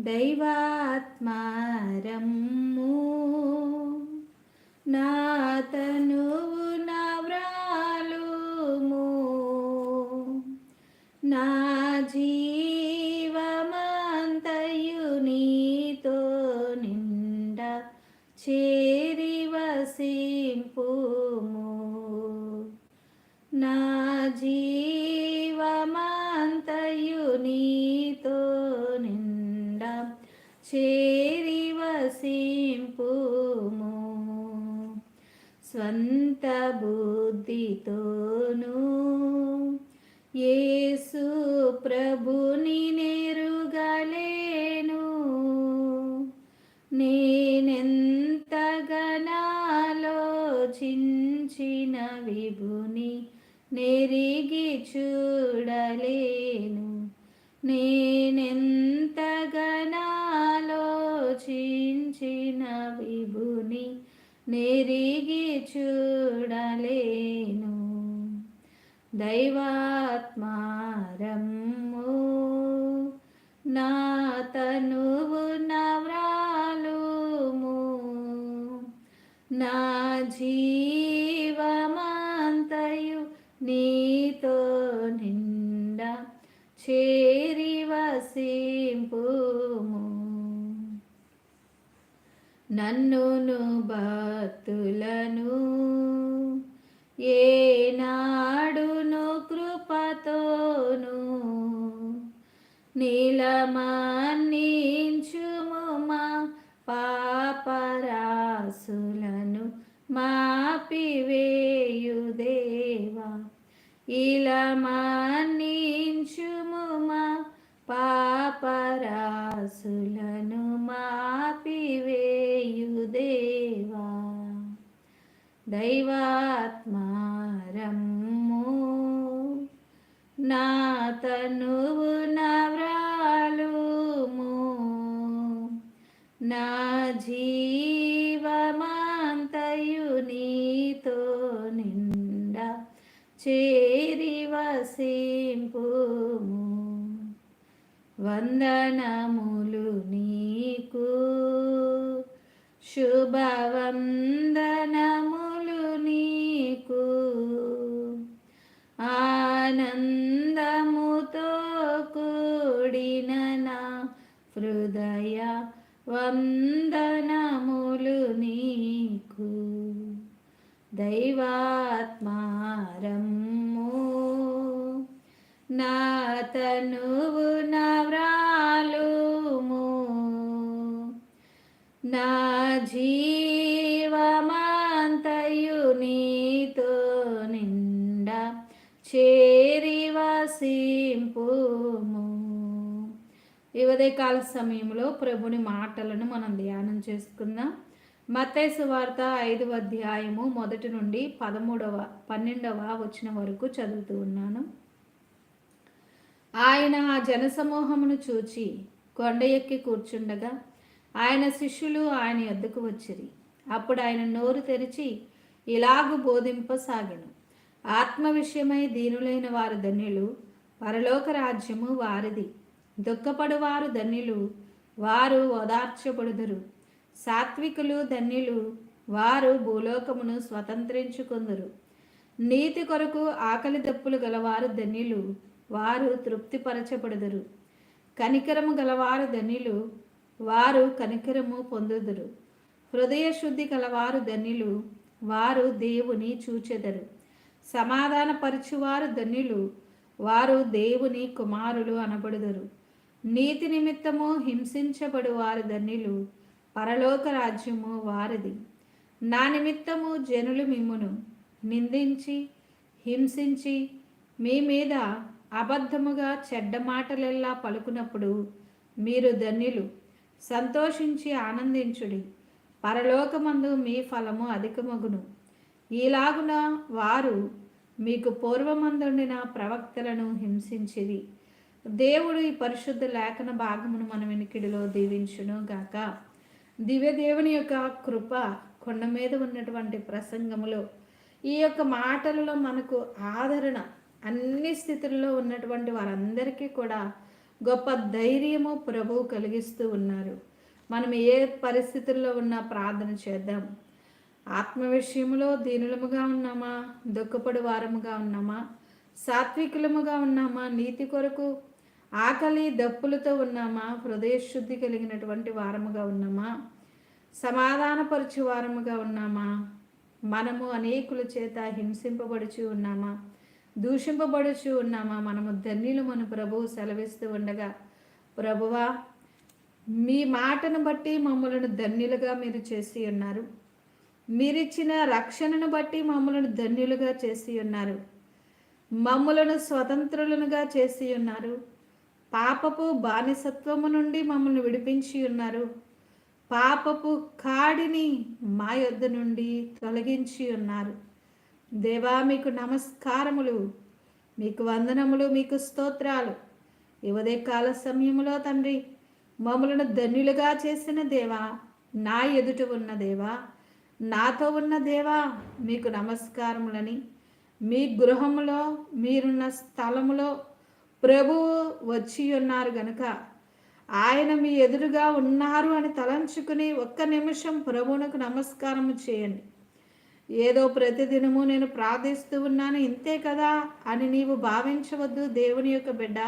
దైవాత్మారము నాతను స్వంత బుద్ధితోనూ యేసు ప్రభుని నెరుగలేను. నేనెంతగనాలోచించిన విభుని నెరిగి చూడలేను. నేనెంతగనాలోచించిన వి నెరిగి చూడలేను. దైవాత్మారము నా తనువు నవ్రాలుము. నా జీవమంతయు నీతో నిండా చేరి వసింపుము నన్నును భక్తులను ఏనాడును కృపతోను నీలమాన్నించుము మా పాపరాసులను మాపివేయు దేవా ఇలమన్నించుము మా పాపరాసులను మాపివేయుదేవా. దైవాత్మారమ్ము నా తనువు నవ్రాలుము. నా జీవమాంతయు నీతో నిండా చేరి వసింపుము. వందనములు నీకు. శుభవందనము సమయంలో ప్రభుని మాటలను మనం ధ్యానం చేసుకుందాం. మత్తైసు వార్త ఐదవ అధ్యాయము మొదటి నుండి పదమూడవ పన్నెండవ వచ్చిన వరకు చదువుతూ ఉన్నాను. ఆయన ఆ జనసమూహమును చూచి కొండ ఎక్కి కూర్చుండగా ఆయన శిష్యులు ఆయన ఎద్దుకు వచ్చిరి. అప్పుడు ఆయన నోరు తెరిచి ఇలాగు బోధింపసాగెను. ఆత్మ విషయమై దీనులైన వారు ధన్యులు పరలోక రాజ్యము వారిది. దుఃఖపడువారు ధన్యులు వారు ఓదార్చబడుదురు. సాత్వికులు ధన్యులు వారు భూలోకమును స్వతంత్రించుకుందరు. నీతి కొరకు ఆకలి దప్పులు గలవారు ధన్యులు వారు తృప్తిపరచబడుదురు. కనికరము గలవారు ధన్యులు వారు కనికరము పొందుదురు. హృదయ శుద్ధి గలవారు ధన్యులు వారు దేవుని చూచెదరు. సమాధానపరచువారు ధన్యులు వారు దేవుని కుమారులు అనబడుదరు. నీతి నిమిత్తము హింసించబడు వారు ధన్యులు పరలోక రాజ్యము వారిది. నా నిమిత్తము జనులు మిమ్మును నిందించి హింసించి మీ మీద అబద్ధముగా చెడ్డ మాటలెల్లా పలుకున్నప్పుడు మీరు ధన్యులు. సంతోషించి ఆనందించుడి. పరలోకమందు మీ ఫలము అధికమగును. ఈలాగున వారు మీకు పూర్వమందుండిన ప్రవక్తలను హింసించిరి. దేవుడు ఈ పరిశుద్ధ లేఖన భాగమును మన వెనికిడిలో దీవించును గాక. దివ్య దేవుని యొక్క కృప కొండ మీద ఉన్నటువంటి ప్రసంగములో ఈ యొక్క మాటలలో మనకు ఆదరణ అన్ని స్థితుల్లో ఉన్నటువంటి వారందరికీ కూడా గొప్ప ధైర్యము ప్రభువు కలిగిస్తూ ఉన్నారు. మనం ఏ పరిస్థితుల్లో ఉన్నా ప్రార్థన చేద్దాం. ఆత్మ విషయంలో దీనులముగా ఉన్నామా? దుఃఖపడు వారముగా ఉన్నామా? సాత్వికులముగా ఉన్నామా? నీతి కొరకు ఆకలి దప్పులతో ఉన్నామా? హృదయ శుద్ధి కలిగినటువంటి వారముగా ఉన్నామా? సమాధానపరచు వారముగా ఉన్నామా? మనము అనేకుల చేత హింసింపబడుచు ఉన్నామా? దూషింపబడుచు ఉన్నామా? మనము ధన్యులు మన ప్రభువు సెలవిస్తూ ఉండగా ప్రభువా మీ మాటను బట్టి మమ్మలను ధన్యులుగా మీరు చేసి ఉన్నారు. మీరిచ్చిన రక్షణను బట్టి మమ్మలను ధన్యులుగా చేసి ఉన్నారు. మమ్మలను స్వతంత్రులనుగా చేసి ఉన్నారు. పాపపు బానిసత్వము నుండి మమ్మల్ని విడిపించి ఉన్నారు. పాపపు కాడిని మా యొద్ద నుండి తొలగించి ఉన్నారు. దేవా మీకు నమస్కారములు మీకు వందనములు మీకు స్తోత్రాలు. ఇవదే కాల సమయంలో తండ్రి మమ్మలను ధన్యులుగా చేసిన దేవా నా ఎదుట ఉన్న దేవా నాతో ఉన్న దేవా మీకు నమస్కారములని. మీ గృహములో మీరున్న స్థలములో ప్రభువు వచ్చి ఉన్నారు గనుక ఆయన మీ ఎదురుగా ఉన్నారు అని తలంచుకుని ఒక్క నిమిషం ప్రభువునకు నమస్కారం చేయండి. ఏదో ప్రతిదినము నేను ప్రార్థిస్తూ ఉన్నాను ఇంతే కదా అని నీవు భావించవద్దు దేవుని యొక్క బిడ్డ.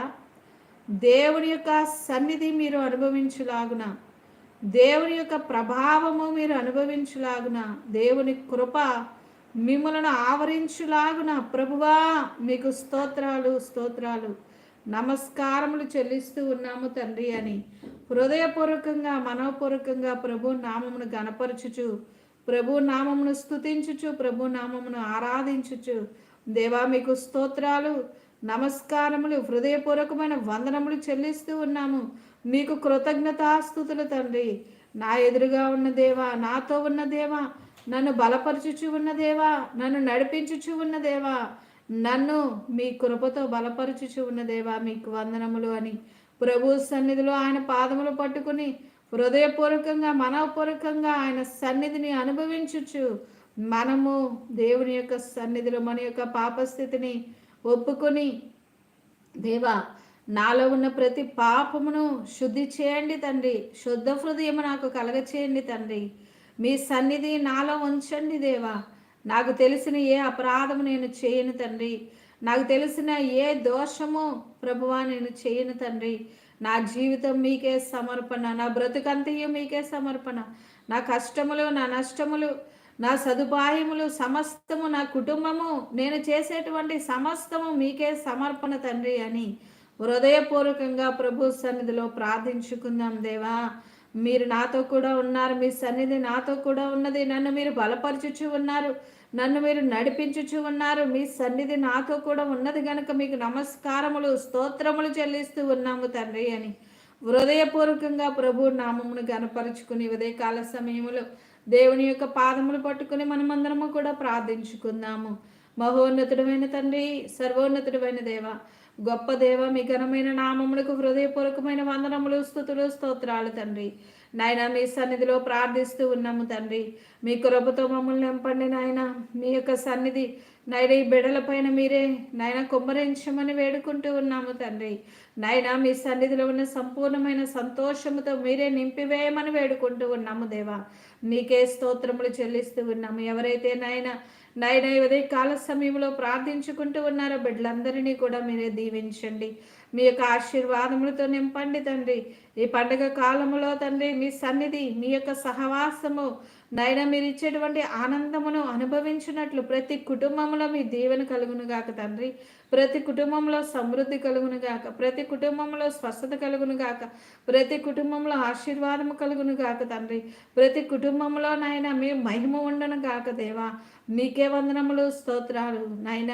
దేవుని యొక్క సన్నిధి మీరు అనుభవించులాగున దేవుని యొక్క ప్రభావము మీరు అనుభవించులాగున దేవుని కృప మిమ్మలను ఆవరించులాగున ప్రభువా మీకు స్తోత్రాలు స్తోత్రాలు. నమస్కారములు చెల్లిస్తూ ఉన్నాము తండ్రి అని. హృదయపూర్వకంగా మనోపూర్వకంగా ప్రభు నామమును గనపరచుచు ప్రభు నామమును స్థుతించుచు ప్రభు నామమును ఆరాధించుచు. దేవా మీకు స్తోత్రాలు నమస్కారములు హృదయపూర్వకమైన వందనములు చెల్లిస్తూ ఉన్నాము. మీకు కృతజ్ఞతాస్థుతులు తండ్రి. నా ఎదురుగా ఉన్న దేవా నాతో ఉన్న దేవా నన్ను బలపరచుచు ఉన్న దేవా నన్ను నడిపించుచు ఉన్న దేవా నన్ను మీ కృపతో బలపరచుచు ఉన్న దేవా మీకు వందనములు అని ప్రభు సన్నిధిలో ఆయన పాదములు పట్టుకుని హృదయపూర్వకంగా మనవపూర్వకంగా ఆయన సన్నిధిని అనుభవించుచు మనము దేవుని యొక్క సన్నిధిలో మన యొక్క పాపస్థితిని ఒప్పుకొని దేవా నాలో ఉన్న ప్రతి పాపమును శుద్ధి చేయండి తండ్రి శుద్ధ హృదయము నాకు కలగ చేయండి తండ్రి. మీ సన్నిధి నాలో ఉంచండి దేవా. నాకు తెలిసిన ఏ అపరాధము నేను చేయను తండ్రి. నాకు తెలిసిన ఏ దోషము ప్రభువా నేను చేయను తండ్రి. నా జీవితం మీకే సమర్పణ నా బ్రతుకంతయు మీకే సమర్పణ. నా కష్టములు నా నష్టములు నా సదుపాయములు సమస్తము నా కుటుంబము నేను చేసేటువంటి సమస్తము మీకే సమర్పణ తండ్రి అని హృదయపూర్వకంగా ప్రభు సన్నిధిలో ప్రార్థించుకుందాం దేవా. మీరు నాతో కూడా ఉన్నారు మీ సన్నిధి నాతో కూడా ఉన్నది. నన్ను మీరు బలపరచుచు ఉన్నారు నన్ను మీరు నడిపించుచు ఉన్నారు. మీ సన్నిధి నాతో కూడా ఉన్నది గనుక మీకు నమస్కారములు స్తోత్రములు చెల్లిస్తూ ఉన్నాము తండ్రి అని హృదయపూర్వకంగా ప్రభు నామమును గనపరుచుకుని ఉదయకాల సమయంలో దేవుని యొక్క పాదములు పట్టుకుని మనమందరము కూడా ప్రార్థించుకుందాము. మహోన్నతుడమైన తండ్రి సర్వోన్నతుడమైన దేవ గొప్ప దేవ మీ ఘనమైన నామములకు హృదయపూర్వకమైన వందనములు స్థుతులు స్తోత్రాలు తండ్రి. నాయన మీ సన్నిధిలో ప్రార్థిస్తూ ఉన్నాము తండ్రి. మీ కృపతో మమ్మల్ని నింపండి నాయన. మీ యొక్క సన్నిధి నాయన ఈ బిడల పైన మీరే నాయన కుమ్మరించమని వేడుకుంటూ ఉన్నాము తండ్రి. నాయన మీ సన్నిధిలో ఉన్న సంపూర్ణమైన సంతోషముతో మీరే నింపివేయమని వేడుకుంటూ ఉన్నాము దేవా. మీకే స్తోత్రములు చెల్లిస్తూ ఉన్నాము. ఎవరైతే నాయన నాయన ఉదయ కాల సమయంలో ప్రార్థించుకుంటూ ఉన్నారో బిడ్డలందరినీ కూడా మీరే దీవించండి. మీ యొక్క ఆశీర్వాదములతో నింపండి తండ్రి. ఈ పండుగ కాలంలో తండ్రి మీ సన్నిధి మీ యొక్క సహవాసము నైన మీరు ఇచ్చేటువంటి ఆనందమును అనుభవించినట్లు ప్రతి కుటుంబంలో మీ దీవెన కలుగును గాక తండ్రి. ప్రతి కుటుంబంలో సమృద్ధి కలుగును గాక ప్రతి కుటుంబంలో స్వస్థత కలుగును గాక ప్రతి కుటుంబంలో ఆశీర్వాదము కలుగును గాక తండ్రి. ప్రతి కుటుంబంలో నాయన మీ మహిమ ఉండను గాక దేవా. మీకే వందనములు స్తోత్రాలు నాయన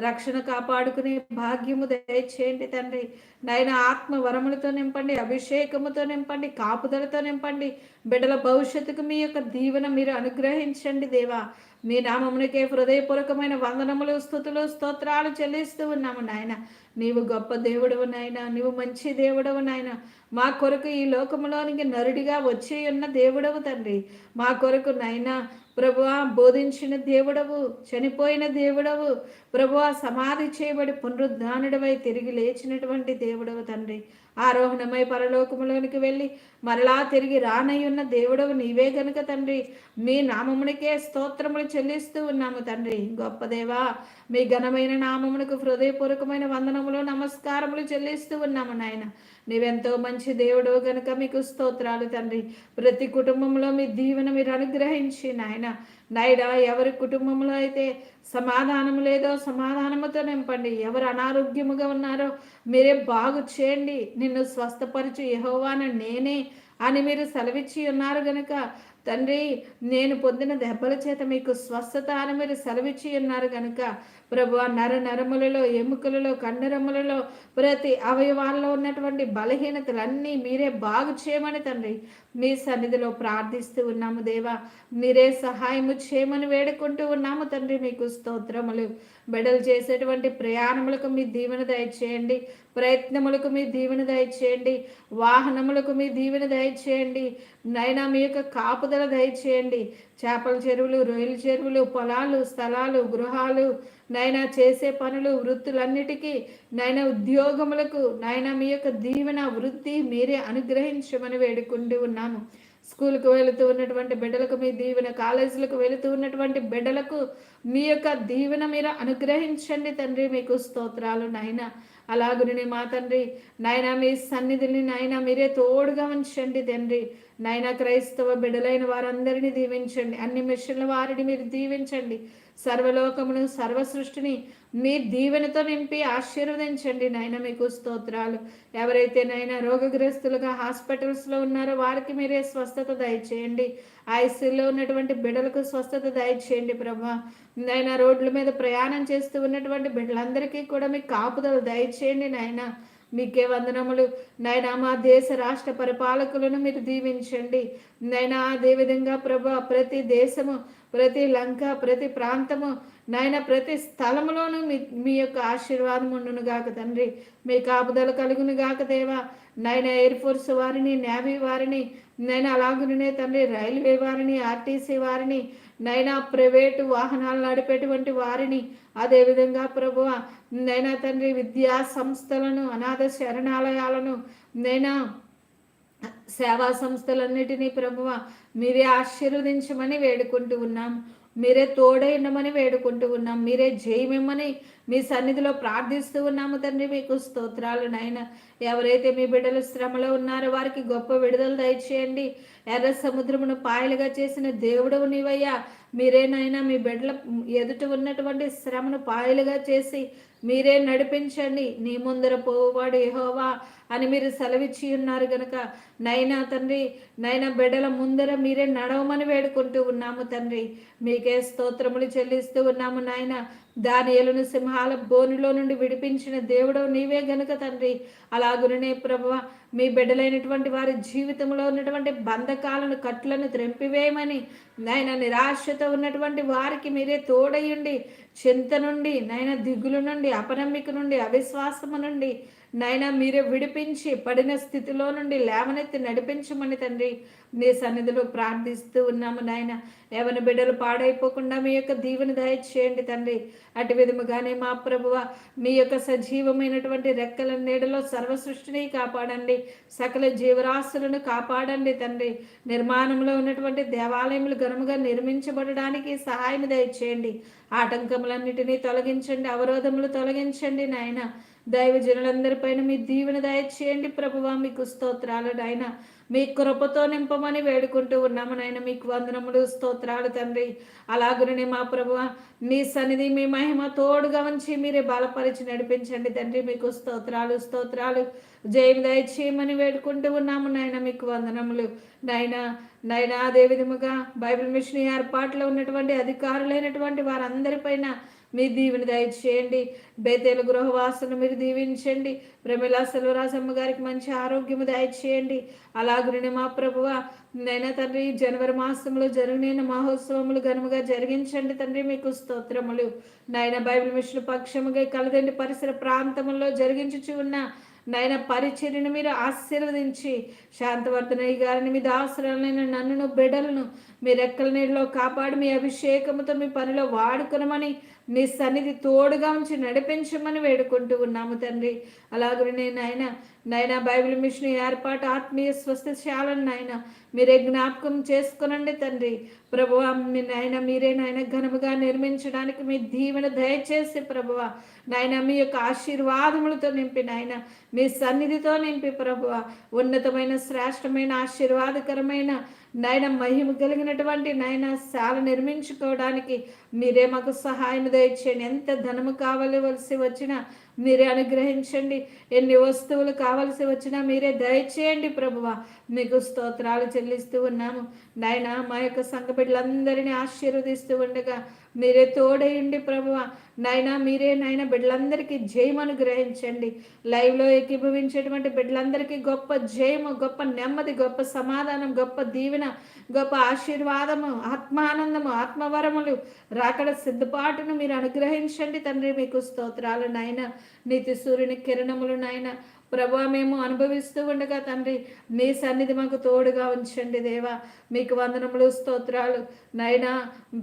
రక్షణ కాపాడుకునే భాగ్యము దయచేయండి తండ్రి. నాయన ఆత్మ వరములతో నింపండి అభిషేకముతో నింపండి కాపుదలతో నింపండి. బిడ్డల భవిష్యత్తుకు మీ యొక్క దీవెన మీరు అనుగ్రహించండి దేవా. మీ నామమునికే హృదయపూర్వకమైన వందనములు స్థుతులు స్తోత్రాలు చెల్లిస్తూ ఉన్నాము నాయన. నీవు గొప్ప దేవుడవు నాయన. నీవు మంచి దేవుడవు నాయన. మా కొరకు ఈ లోకంలోనికి నరుడిగా వచ్చి ఉన్న దేవుడవు తండ్రి. మా కొరకు నైనా ప్రభువా బోధించిన దేవుడవు చనిపోయిన దేవుడవు ప్రభువా సమాధి చేయబడి పునరుద్ధానుడవై తిరిగి లేచినటువంటి దేవుడవు తండ్రి. ఆరోహణమై పరలోకములోనికి వెళ్ళి మరలా తిరిగి రానయ్యున్న దేవుడవు నీవే గనుక తండ్రి. మీ నామమునికే స్తోత్రములు చెల్లిస్తూ ఉన్నాము తండ్రి. గొప్ప దేవా మీ ఘనమైన నామమునకు హృదయపూర్వకమైన వందనములు నమస్కారములు చెల్లిస్తూ ఉన్నాము నాయన. నీవెంతో మంచి దేవుడు గనుక మీకు స్తోత్రాలు తండ్రి. ప్రతి కుటుంబంలో మీ దీవెన మీరు అనుగ్రహించి నాయన. నైడా ఎవరి కుటుంబంలో అయితే సమాధానం లేదో సమాధానముతో నింపండి. ఎవరు అనారోగ్యముగా ఉన్నారో మీరే బాగు చేయండి. నిన్ను స్వస్థపరచు యహోవాన నేనే అని మీరు సెలవిచ్చి ఉన్నారు గనుక తండ్రి నేను పొందిన దెబ్బల చేత మీకు స్వస్థత అని మీరు సెలవిచ్చి ఉన్నారు కనుక ప్రభు నర నరములలో ఎముకలలో కండరములలో ప్రతి అవయవాల్లో ఉన్నటువంటి బలహీనతలన్నీ మీరే బాగు చేయమని తండ్రి మీ సన్నిధిలో ప్రార్థిస్తూ ఉన్నాము దేవా. మీరే సహాయము చేయమని వేడుకుంటూ ఉన్నాము తండ్రి. మీకు స్తోత్రములు. బెడలు చేసేటువంటి ప్రయాణములకు మీ దీవెన దయచేయండి. ప్రయత్నములకు మీ దీవెన దయచేయండి. వాహనములకు మీ దీవెన దయచేయండి. నైనా మీ యొక్క కాపుదల దయచేయండి. చేపల చెరువులు రొయ్యల చెరువులు పొలాలు స్థలాలు గృహాలు నైనా చేసే పనులు వృత్తులన్నిటికీ నైనా ఉద్యోగములకు నైనా మీ యొక్క దీవెన వృత్తి మీరే అనుగ్రహించమని వేడుకుంటూ ఉన్నాము. స్కూల్కు వెళుతూ ఉన్నటువంటి బిడ్డలకు మీ దీవెన కాలేజీలకు వెళుతూ ఉన్నటువంటి బిడ్డలకు మీ యొక్క దీవెన మీరు అనుగ్రహించండి తండ్రి మీకు స్తోత్రాలు నాయన. అలాగుని మా తండ్రి నాయన మీ సన్నిధిని నాయన మీరే తోడుగా ఉంచండి తండ్రి. నాయన క్రైస్తవ బిడలైన వారందరినీ దీవించండి. అన్ని మిషన్ల వారిని మీరు దీవించండి. సర్వలోకమును సర్వ సృష్టిని మీ దీవెనతో నింపి ఆశీర్వదించండి. నాయన మీకు స్తోత్రాలు. ఎవరైతే నైనా రోగగ్రస్తులుగా హాస్పిటల్స్లో ఉన్నారో వారికి మీరే స్వస్థత దయచేయండి. ఐసీలో ఉన్నటువంటి బిడ్డలకు స్వస్థత దయచేయండి ప్రభా. నాయన రోడ్ల మీద ప్రయాణం చేస్తూ ఉన్నటువంటి బిడ్డలందరికీ కూడా మీ కాపుదలు దయచేయండి నాయన మీకే వందనములు. నైనా మా దేశ రాష్ట్ర పరిపాలకులను మీరు దీవించండి. నైనా అదేవిధంగా ప్రభు ప్రతి దేశము ప్రతి లంక ప్రతి ప్రాంతము నాయన ప్రతి స్థలములోనూ మీ మీ యొక్క ఆశీర్వాదం ఉండును గాక తండ్రి. మీ కాపుదలు కలుగును గాక దేవా. నైనా ఎయిర్ ఫోర్స్ వారిని నేవీ వారిని నైనా అలాగునే తండ్రి రైల్వే వారిని ఆర్టీసీ వారిని నైనా ప్రైవేటు వాహనాలు నడిపేటువంటి వారిని అదేవిధంగా ప్రభు నైనా తండ్రి విద్యా సంస్థలను అనాథ శరణాలయాలను నైనా సేవా సంస్థలన్నిటినీ ప్రభువ మీరే ఆశీర్వదించమని వేడుకుంటూ ఉన్నాం. మీరే తోడైండమని వేడుకుంటూ ఉన్నాం. మీరే జయమిమ్మని మీ సన్నిధిలో ప్రార్థిస్తూ ఉన్నాము తండ్రి. మీకు స్తోత్రాలు నాయన. ఎవరైతే మీ బిడ్డలు శ్రమలో ఉన్నారో వారికి గొప్ప విడుదల దయచేయండి. ఎర్ర సముద్రమును పాయలుగా చేసిన దేవుడు నీవయ్యా. మీరేనైనా మీ బిడ్డల ఎదుట ఉన్నటువంటి శ్రమను పాయలుగా చేసి మీరే నడిపించండి. నీ ముందర పోవాడు యహోవా. అని మీరు సెలవిచ్చి ఉన్నారు గనక నైనా తండ్రి నైనా బిడ్డల ముందర మీరే నడవమని వేడుకుంటూ ఉన్నాము తండ్రి. మీకే స్తోత్రములు చెల్లిస్తూ ఉన్నాము నాయన. దానియలను సింహాల బోనులో నుండి విడిపించిన దేవుడు నీవే గనుక తండ్రి. అలాగుననే ప్రభు మీ బిడ్డలైనటువంటి వారి జీవితంలో ఉన్నటువంటి బంధకాలను కట్లను త్రెంపివేయమని నాయన నిరాశతో ఉన్నటువంటి వారికి మీరే తోడయ్యండి చింత నుండి నాయన దిగులు నుండి అపనమ్మిక నుండి అవిశ్వాసము నుండి నైనా మీరే విడిపించి పడిన స్థితిలో నుండి లేవనెత్తి నడిపించమని తండ్రి మీ సన్నిధిలో ప్రార్థిస్తూ ఉన్నాము నాయన. ఎవరి బిడ్డలు పాడైపోకుండా మీ యొక్క దీవెన దయచేయండి తండ్రి. అటు విధముగానే మా ప్రభువ మీ యొక్క సజీవమైనటువంటి రెక్కల నీడలో సర్వ సృష్టిని కాపాడండి. సకల జీవరాశులను కాపాడండి తండ్రి. నిర్మాణంలో ఉన్నటువంటి దేవాలయములు ఘనముగా నిర్మించబడడానికి సహాయం దయచేయండి. ఆటంకములన్నిటినీ తొలగించండి అవరోధములు తొలగించండి నాయన. దైవజనులందరిపైన మీ దీవెన దయచేయండి ప్రభువా మీకు స్తోత్రాలు నాయన. మీ కృపతో నింపమని వేడుకుంటూ ఉన్నాము నాయన. మీకు వందనములు స్తోత్రాలు తండ్రి. అలాగునే మా ప్రభువ మీ సన్నిధి మీ మహిమ తోడుగా ఉంచి మీరే బలపరిచి నడిపించండి తండ్రి. మీకు స్తోత్రాలు స్తోత్రాలు జయం దయచేయమని వేడుకుంటూ ఉన్నాము నాయన. మీకు వందనములు నాయన. నాయన అదే విధముగా బైబిల్ మిషన్ ఏర్పాట్లో ఉన్నటువంటి అధికారులైనటువంటి వారందరిపైన మీ దీవెని దయచేయండి. బేతేల గృహవాసులు మీరు దీవించండి. ప్రమిళ సెల్వరాజమ్మ గారికి మంచి ఆరోగ్యము దయచేయండి. అలాగనే మా ప్రభువ నైనా తండ్రి జనవరి మాసంలో జరిగిన మహోత్సవములు ఘనముగా జరిగించండి తండ్రి మీకు స్తోత్రములు. నాయన బైబిల్ మిషన్ పక్షముగా కలదండి పరిసర ప్రాంతముల్లో జరిగించుచు ఉన్న నాయన పరిచర్యను మీరు ఆశీర్వదించి శాంతవర్ధనయ్య గారిని మీ దాసురాలైన నన్నును బిడలను మీ రెక్కల నీళ్ళలో కాపాడి మీ అభిషేకముతో మీ పనిలో వాడుకునమని నీ సన్నిధి తోడుగా ఉంచి నడిపించమని వేడుకుంటూ ఉన్నాము తండ్రి. అలాగే నేను ఆయన నాయన బైబిల్ మిషన్ ఏర్పాటు ఆత్మీయ స్వస్థశాలను నాయన. మీరే జ్ఞాపకం చేసుకునండి తండ్రి. ప్రభువ మీ నాయన మీరే నాయన ఘనముగా నిర్మించడానికి మీ దీవెన దయచేసి ప్రభువ. నాయన మీ యొక్క ఆశీర్వాదములతో నింపి నాయన. మీ సన్నిధితో నింపి ప్రభువ. ఉన్నతమైన శ్రేష్టమైన ఆశీర్వాదకరమైన నాయన మహిమ కలిగినటువంటి నాయన శాల నిర్మించుకోవడానికి మీరే మాకు సహాయం దయచేయండి. ఎంత ధనము కావలవలసి వచ్చినా మీరే అనుగ్రహించండి. ఎన్ని వస్తువులు కావలసి వచ్చినా మీరే దయచేయండి ప్రభువ. మీకు స్తోత్రాలు చెల్లిస్తూ ఉన్నాము. నాయన మా యొక్క సంఘ బిడ్డలందరినీ ఆశీర్వదిస్తూ ఉండగా మీరే తోడయండి ప్రభువ. నాయన మీరే నాయన బిడ్డలందరికీ జయం అనుగ్రహించండి. లైవ్లో ఏకీభవించేటువంటి బిడ్డలందరికీ గొప్ప జయము గొప్ప నెమ్మది గొప్ప సమాధానం గొప్ప దీవెన గొప్ప ఆశీర్వాదము ఆత్మానందము ఆత్మవరములు రాకడ సిద్ధపాటును మీరు అనుగ్రహించండి. తండ్రి మీకు స్తోత్రాలు నాయన నీతి సూర్యుని కిరణములు నాయన ప్రభా మేము అనుభవిస్తూ ఉండగా తండ్రి మీ సన్నిధి మాకు తోడుగా ఉంచండి దేవా. మీకు వందనములు స్తోత్రాలు. నాయన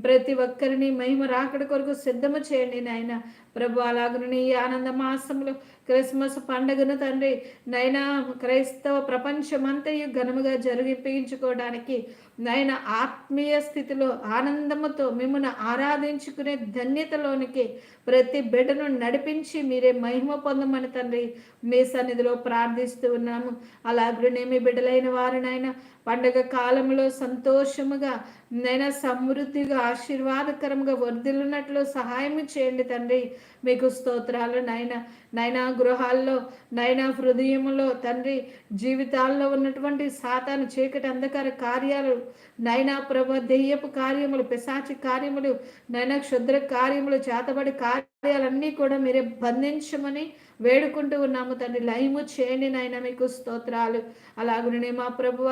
ప్రతి ఒక్కరిని మహిమ రాకడ కొరకు సిద్ధము చేయండి నాయన. ప్రభు అలాగను ఈ ఆనంద మాసంలో క్రిస్మస్ పండుగను తండ్రి నైనా క్రైస్తవ ప్రపంచమంతయు ఘనముగా జరిగిపించుకోవడానికి నైన ఆత్మీయ స్థితిలో ఆనందముతో మిమ్మల్ని ఆరాధించుకునే ధన్యతలోనికి ప్రతి బిడ్డను నడిపించి మీరే మహిమ పొందమని తండ్రి మీ సన్నిధిలో ప్రార్థిస్తూ ఉన్నాము. అలాగనే మీ బిడ్డలైన వారినైనా పండగ కాలంలో సంతోషముగా నైనా సమృద్ధిగా ఆశీర్వాదకరంగా వర్ధిల్లున్నట్లు సహాయం చేయండి తండ్రి. మీకు స్తోత్రాలు నాయన. నైనా గృహాల్లో నైనా హృదయంలో తండ్రి జీవితాల్లో ఉన్నటువంటి సాతాను చీకటి అంధకార కార్యాలు నైనా ప్రభ దెయ్యపు కార్యములు పిశాచి కార్యములు నైనా క్షుద్ర కార్యములు చేతబడి కార్య కార్యాలన్నీ కూడా మీరే బంధించమని వేడుకుంటూ ఉన్నాము తండ్రి. లయము చేయండి నాయన మీకు స్తోత్రాలు. అలాగనే మా ప్రభువ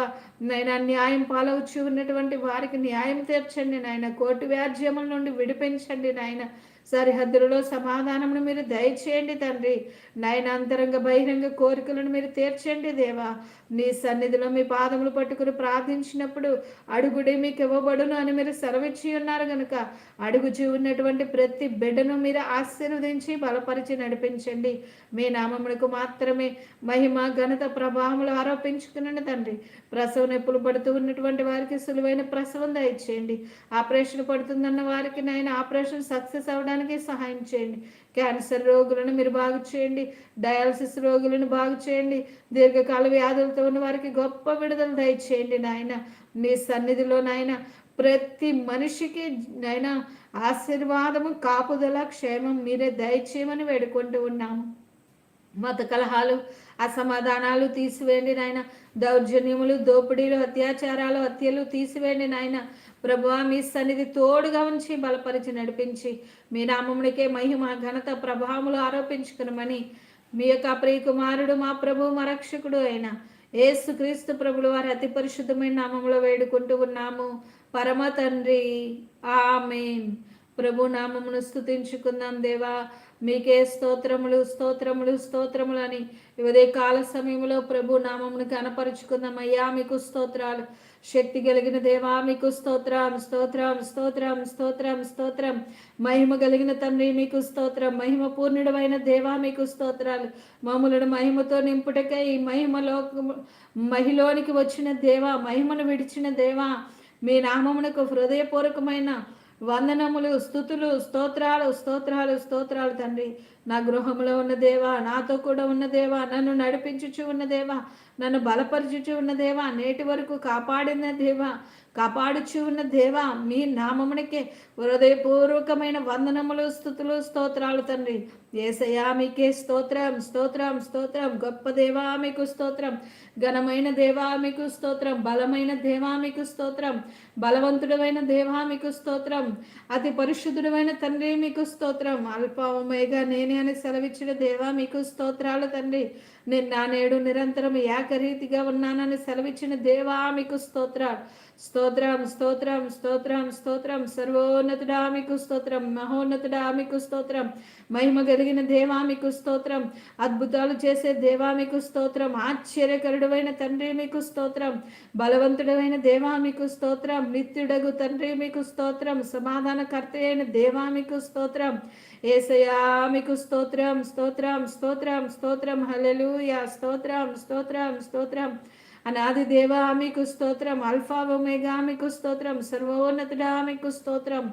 నైనా న్యాయం పాలవచ్చు ఉన్నటువంటి వారికి న్యాయం తీర్చండి నాయన. కోర్టు వ్యాజ్యముల నుండి విడిపించండి నాయన. సరిహద్దులలో సమాధానమును మీరు దయచేయండి తండ్రి. నయనాంతరంగ బహిరంగ కోరికలను మీరు తీర్చండి దేవా. నీ సన్నిధిలో మీ పాదములు పట్టుకుని ప్రార్థించినప్పుడు అడుగుడే మీకు ఇవ్వబడును అని మీరు సెలవిచ్చి ఉన్నారు కనుక అడుగుచి ఉన్నటువంటి ప్రతి బిడ్డను మీరు ఆశీర్వదించి బలపరిచి నడిపించండి. మీ నామమునకు మాత్రమే మహిమ ఘనత ప్రభావములు ఆరోపించుకునండి తండ్రి. ప్రసవ నొప్పులు పడుతూ ఉన్నటువంటి వారికి సులువైన ప్రసవం దయచేయండి. ఆపరేషన్ పడుతుందన్న వారికి నాయన ఆపరేషన్ సక్సెస్ పొందడానికి సహాయం చేయండి. క్యాన్సర్ రోగులను మీరు బాగు చేయండి. డయాలసిస్ రోగులను బాగు చేయండి. దీర్ఘకాల వ్యాధులతో ఉన్న వారికి గొప్ప విడుదల దయచేయండి నాయన. మీ సన్నిధిలో నాయన ప్రతి మనిషికి నాయన ఆశీర్వాదము కాపుదల క్షేమం మీరే దయచేయమని వేడుకుంటూ ఉన్నాము మత కలహాలు అసమాధానాలు తీసివేయండి నాయన. దౌర్జన్యములు దోపిడీలు అత్యాచారాలు హత్యలు తీసివేయండి నాయన. ప్రభు మీ సన్నిధి తోడుగా ఉంచి బలపరిచి నడిపించి మీ నామమునికే మహిమ ఘనత ప్రభావములు ఆరోపించుకునమని మీ యొక్క ప్రియకుమారుడు మా ప్రభు మా రక్షకుడు అయిన ఏసు క్రీస్తు ప్రభులు వారి అతి పరిశుద్ధమైన నామంలో వేడుకుంటూ ఉన్నాము. పరమ తండ్రి ఆమెన్. ప్రభు నామమును స్థుతించుకుందాం దేవా. మీకే స్తోత్రములు స్తోత్రములు స్తోత్రములు అని ఇవదే కాల సమయంలో ప్రభు నామమును కనపరుచుకుందాం అయ్యా మీకు స్తోత్రాలు. శక్తి కలిగిన దేవా మీకు స్తోత్రం స్తోత్రం స్తోత్రం స్తోత్రం స్తోత్రం. మహిమ కలిగిన తండ్రి మీకు స్తోత్రం. మహిమ పూర్ణుడమైన దేవా మీకు స్తోత్రాలు. మమ్ములను మహిమతో నింపుటకై మహిమలో మహిలోనికి వచ్చిన దేవా మహిమను విడిచిన దేవా మీ నామమునకు హృదయపూర్వకమైన వందనములు స్థుతులు స్తోత్రాలు స్తోత్రాలు స్తోత్రాలు తండ్రి. నా గృహంలో ఉన్న దేవా నాతో కూడా ఉన్న దేవా నన్ను నడిపించుచు ఉన్న దేవా నన్ను బలపరచుచు ఉన్న దేవా నేటి వరకు కాపాడిన దేవా కాపాడుచు ఉన్న దేవా మీ నామమునికే హృదయపూర్వకమైన వందనములు స్థుతులు స్తోత్రాలు తండ్రి. ఏసయా మీకే స్తోత్రం స్తోత్రం స్తోత్రం. గొప్ప దేవా మీకు స్తోత్రం. ఘనమైన దేవా మీకు స్తోత్రం. బలమైన దేవా మీకు స్తోత్రం. బలవంతుడమైన దేవా మీకు స్తోత్రం. అతి పరిశుద్ధుడమైన తండ్రి మీకు స్తోత్రం. అల్పమేగా నేనే అని సెలవిచ్చిన దేవా మీకు స్తోత్రాలు తండ్రి. నేను నేడు నిరంతరం ఏకరీతిగా ఉన్నానని సెలవిచ్చిన దేవా మీకు స్తోత్రాలు స్తోత్రం స్తోత్రం స్తోత్రం స్తోత్రం. సర్వోన్నతుడా మీకు స్తోత్రం మహోన్నతుడా మీకు స్తోత్రం. మహిమ కలిగిన దేవా మీకు స్తోత్రం. అద్భుతాలు చేసే దేవా మీకు స్తోత్రం. ఆశ్చర్యకరుడమైన తండ్రి మీకు స్తోత్రం. బలవంతుడమైన దేవా మీకు స్తోత్రం. నిత్యుడగు తండ్రి మీకు స్తోత్రం. సమాధానకర్త అయిన దేవా మీకు స్తోత్రం. ఏసయా మీకు స్తోత్రం. స్తోత్రం స్తోత్రం స్తోత్రం. హలలుయ స్తోత్రం స్తోత్రం స్తోత్రం. అనాది దేవా మీకు స్తోత్రం. అల్ఫా ఒమేగా మీకు స్తోత్రం. సర్వోన్నతుడా మీకు స్తోత్రం.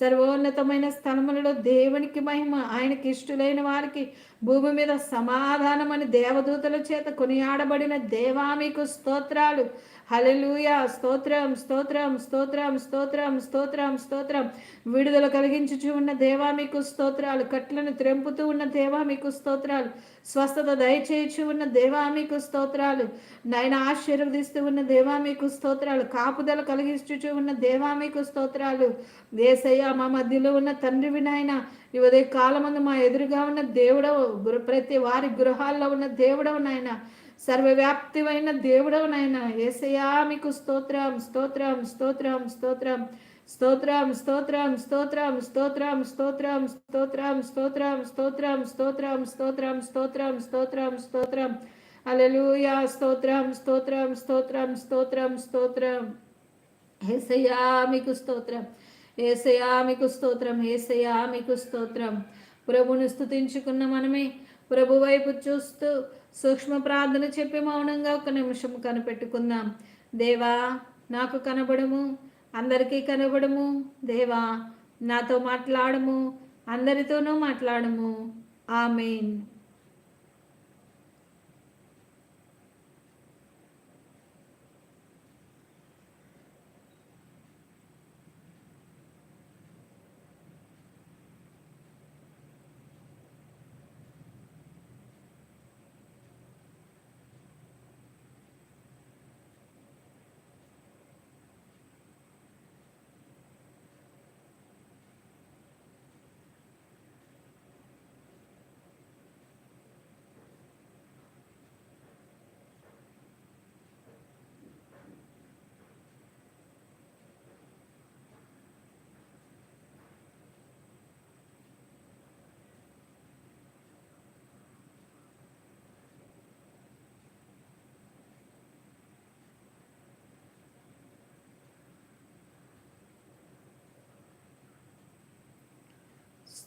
సర్వోన్నతమైన స్థలములలో దేవునికి మహిమ ఆయనకి ఇష్టులైన వారికి భూమి మీద సమాధానం అని దేవదూతల చేత కొనియాడబడిన దేవా మీకు స్తోత్రాలు. హలలుయ స్తోత్రం స్తోత్రం స్తోత్రం స్తోత్రం స్తోత్రం స్తోత్రం. విడుదల కలిగించుచు ఉన్న దేవా మీకు స్తోత్రాలు. కట్లను త్రెంపుతూ ఉన్న దేవా మీకు స్తోత్రాలు. స్వస్థత దయచేయచ్చు ఉన్న దేవా మీకు స్తోత్రాలు. నయన ఆశీర్వదిస్తూ ఉన్న దేవా మీకు స్తోత్రాలు. కాపుదల కలిగించుచు ఉన్న దేవా మీకు స్తోత్రాలు. దేశయ్య మా మధ్యలో ఉన్న తండ్రి నాయన ఈ ఉదయ కాలమందు మా ఎదురుగా ఉన్న దేవుడవు ప్రతి వారి గృహాల్లో ఉన్న దేవుడవు నాయన సర్వవ్యాప్తివైన దేవుడవు నాయన ఏసయా మీకు స్తోత్రం స్తోత్రం స్తోత్రం స్తోత్రం స్తోత్రం స్తోత్రం స్తోత్రం స్తోత్రం స్తోత్రం స్తోత్రం స్తోత్రం స్తోత్రం స్తోత్రం స్తోత్రం స్తోత్రం స్తోత్రం స్తోత్రం అలెలుయా స్తోత్రం స్తోత్రం స్తోత్రం స్తోత్రం స్తోత్రం ఏసయ్యా మీకు స్తోత్రం ఏసయా మీకు స్తోత్రం ఏసయా మీకు స్తోత్రం. ప్రభుని స్థుతించుకున్న మనమే ప్రభు వైపు చూస్తూ సూక్ష్మ ప్రార్థన చెప్పి మౌనంగా ఒక నిమిషం కనిపెట్టుకుందాం. దేవా నాకు కనబడము అందరికీ కనబడము. దేవా నాతో మాట్లాడము అందరితోనూ మాట్లాడము. ఆమెన్.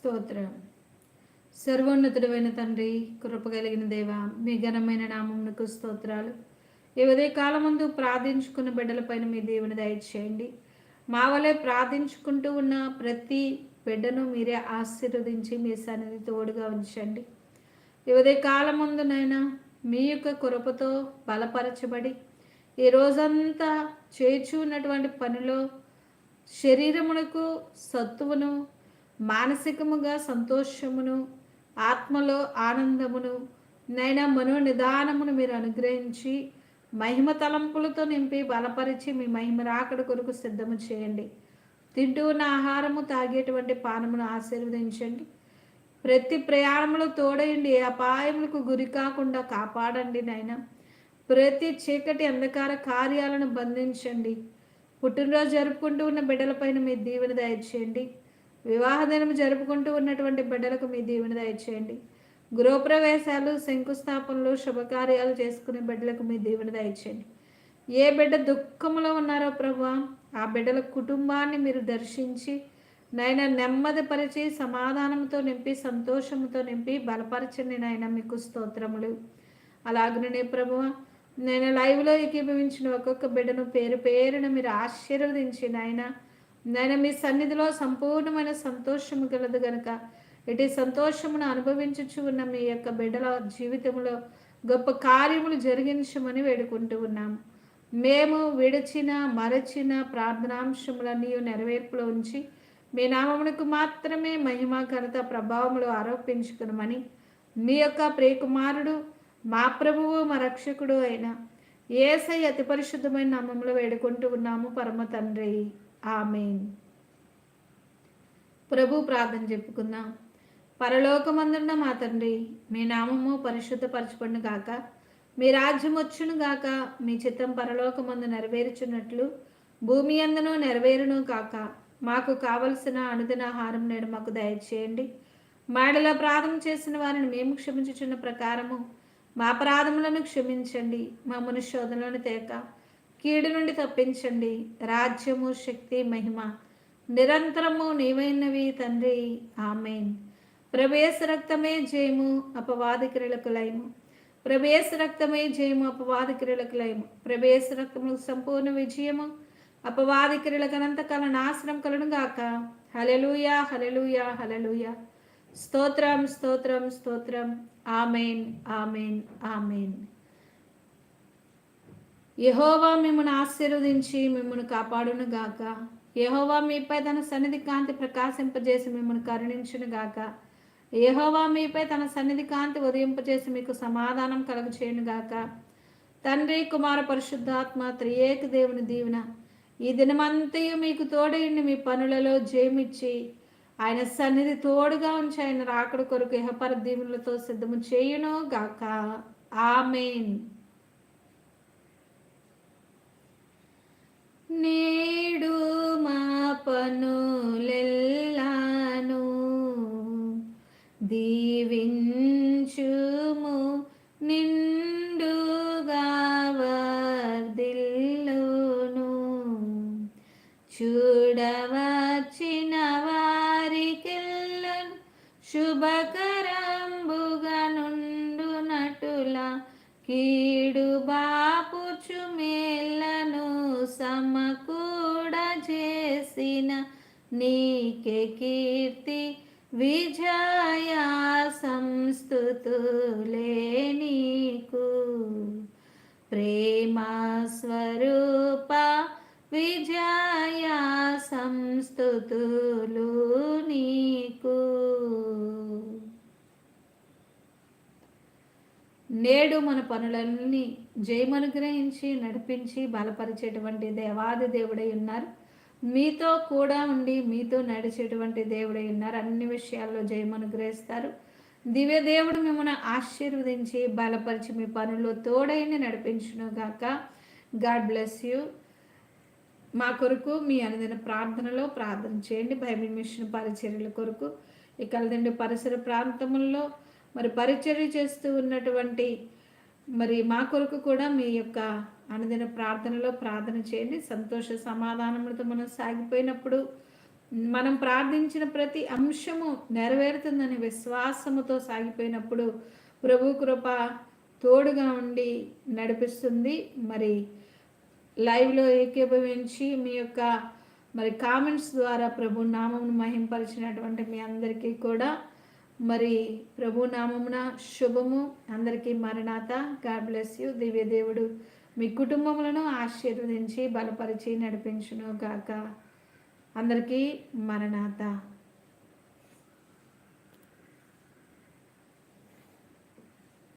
స్తోత్రం. సర్వోన్నతుడమైన తండ్రి కృపగలిగిన దేవ మీ ఘనమైన నామమునకు స్తోత్రాలు. ఈ ఉదయ కాలమందు ప్రార్థించుకున్న బిడ్డలపైన మీ దేవుని దయచేయండి మా వలె ప్రార్థించుకుంటూ ఉన్న ప్రతి బిడ్డను మీరే ఆశీర్వదించి మీ సన్నిధి తోడుగా ఉంచండి. ఈ ఉదయ కాలమందునైనా మీ యొక్క కృపతో బలపరచబడి ఈ రోజంతా చేర్చు ఉన్నటువంటి పనిలో శరీరమునకు సత్తువును మానసికముగా సంతోషమును ఆత్మలో ఆనందమును నైనా మనో నిదానమును మీరు అనుగ్రహించి మహిమ తలంపులతో నింపి బలపరిచి మీ మహిమ రాకడ కొరకు సిద్ధము చేయండి. తింటూ ఉన్న ఆహారము తాగేటువంటి పానమును ఆశీర్వదించండి. ప్రతి ప్రయాణంలో తోడయండి అపాయములకు గురి కాకుండా కాపాడండి నాయన ప్రతి చీకటి అంధకార కార్యాలను బంధించండి. పుట్టినరోజు జరుపుకుంటూ ఉన్న బిడ్డలపైన మీ దీవెన దయచేయండి. వివాహ దినం జరుపుకుంటూ ఉన్నటువంటి బిడ్డలకు మీ దీవెన దయచేయండి. గృహప్రవేశాలు శంకుస్థాపనలు శుభకార్యాలు చేసుకునే బిడ్డలకు మీ దీవెన దయచేయండి. ఏ బిడ్డ దుఃఖంలో ఉన్నారో ప్రభా ఆ బిడ్డల కుటుంబాన్ని మీరు దర్శించి నాయన నెమ్మదిపరిచి సమాధానంతో నింపి సంతోషంతో నింపి బలపరచండి నాయన మీకు స్తోత్రములు. అలాగనే ప్రభు నేను లైవ్లో ఏకీభవించిన ఒక్కొక్క బిడ్డను పేరు పేరును మీరు ఆశీర్వదించి నాయన నేను మీ సన్నిధిలో సంపూర్ణమైన సంతోషము కలదు గనక ఇటు సంతోషమును అనుభవించుచు ఉన్న మీ యొక్క బిడ్డల జీవితంలో గొప్ప కార్యములు జరిగించమని వేడుకుంటూ ఉన్నాము. మేము విడిచిన మరచిన ప్రార్థనాంశములన్నీ నెరవేర్పులో ఉంచి మీ నామమునకు మాత్రమే మహిమ ఘనత ప్రభావములు ఆరోపించుకునమని మీ యొక్క ప్రియకుమారుడు మా ప్రభువు మా రక్షకుడు అయిన ఏసై అతి పరిశుద్ధమైన నామంలో వేడుకుంటూ ఉన్నాము. పరమ తండ్రి. ఆమెన్. ప్రభు ప్రార్థన చెప్పుకుందాం. పరలోకమందున్న మా తండ్రి మీ నామము పరిశుద్ధపరచబడిన గాక. మీ రాజ్యం వచ్చును గాక. మీ చిత్తం పరలోకమందు నెరవేర్చున్నట్లు భూమి అందును నెరవేరును కాక మాకు కావలసిన అనుదిన ఆహారం నేడు మాకు దయచేయండి. మాడలో ప్రార్థన చేసిన వారిని మేము క్షమించుచున్న ప్రకారము మా అపరాధములను క్షమించండి. మా మనుషోధనలను తేక. కీడు నుండి తప్పించండి. రాజ్యము శక్తి మహిమ నిరంతరము నీవైనవి తండ్రి. ఆమెన్. ప్రవేశ రక్తమే జయము అపవాది క్రియలకు లయము. ప్రవేశ రక్తమే జయము అపవాది క్రియలకు లయము. ప్రవేశ రక్తము సంపూర్ణ విజయము అపవాది క్రియలకు అనంతకాల నాశనం కలను గాక. హలెలుయా హలెలుయా హలెలుయా స్తోత్రం స్తోత్రం స్తోత్రం. Amen amen amen. యహోవా మిమ్మల్ని ఆశీర్వదించి మిమ్మల్ని కాపాడును గాక. యహోవా మీపై తన సన్నిధి కాంతి ప్రకాశింపజేసి మిమ్మల్ని కరుణించును గాక. యహోవా మీపై తన సన్నిధి కాంతి ఉదయింపజేసి మీకు సమాధానం కలుగు చేయను గాక. తండ్రి కుమార పరిశుద్ధాత్మ త్రియేక దేవుని దీవెన ఈ దినమంతయు మీకు తోడైండి మీ పనులలో జయమిచ్చి ఆయన సన్నిధి తోడుగా ఉంచి ఆయన రాకడ కొరకు యహపర దీవులతో సిద్ధము చేయును గాక. ఆమెన్. నేడు మా పనులెల్లాను. దీవించుము నిండుగా వర్దిల్లును చూడవచ్చిన వారికెల్లను శుభకరంబుగా నుండునటుల కీడు బాపుచు మేలను సమకూడ చేసిన నీకే కీర్తి విజయ సంస్థుతులే నీకు. ప్రేమ స్వరూప విజయ సంస్థుతులు నీకు. నేడు మన పనులన్నీ జయమనుగ్రహించి నడిపించి బలపరిచేటువంటి దేవాది దేవుడై ఉన్నారు. మీతో కూడా ఉండి మీతో నడిచేటువంటి దేవుడై ఉన్నారు. అన్ని విషయాల్లో జయమనుగ్రహిస్తారు. దివ్య దేవుడు మిమ్మల్ని ఆశీర్వదించి బలపరిచి మీ పనుల్లో తోడైన నడిపించును గాక. God bless you. మా కొరకు మీ అనుదిన ప్రార్థనలో ప్రార్థన చేయండి. బైబిల్ మిషన్ పరిచర్యల కొరకు ఈ కలదండి పరిసర ప్రాంతముల్లో మరి పరిచర్య చేస్తూ ఉన్నటువంటి మరి మా కొరకు కూడా మీ యొక్క అనుదిన ప్రార్థనలో ప్రార్థన చేయండి. సంతోష సమాధానములతో మనం సాగిపోయినప్పుడు మనం ప్రార్థించిన ప్రతి అంశము నెరవేరుతుందని విశ్వాసముతో సాగిపోయినప్పుడు ప్రభు కృప తోడుగా ఉండి నడిపిస్తుంది. మరి లైవ్లో ఏకీభవించి మీ యొక్క మరి కామెంట్స్ ద్వారా ప్రభు నామం మహింపరిచినటువంటి మీ అందరికీ కూడా మరి ప్రభు నామమున శుభము. అందరికీ మరణాత. గాడ్ బ్లెస్ యూ దివ్య దేవుడు మీ కుటుంబములను ఆశీర్వదించి బలపరిచి నడిపించును గాక అందరికీ మరణాత.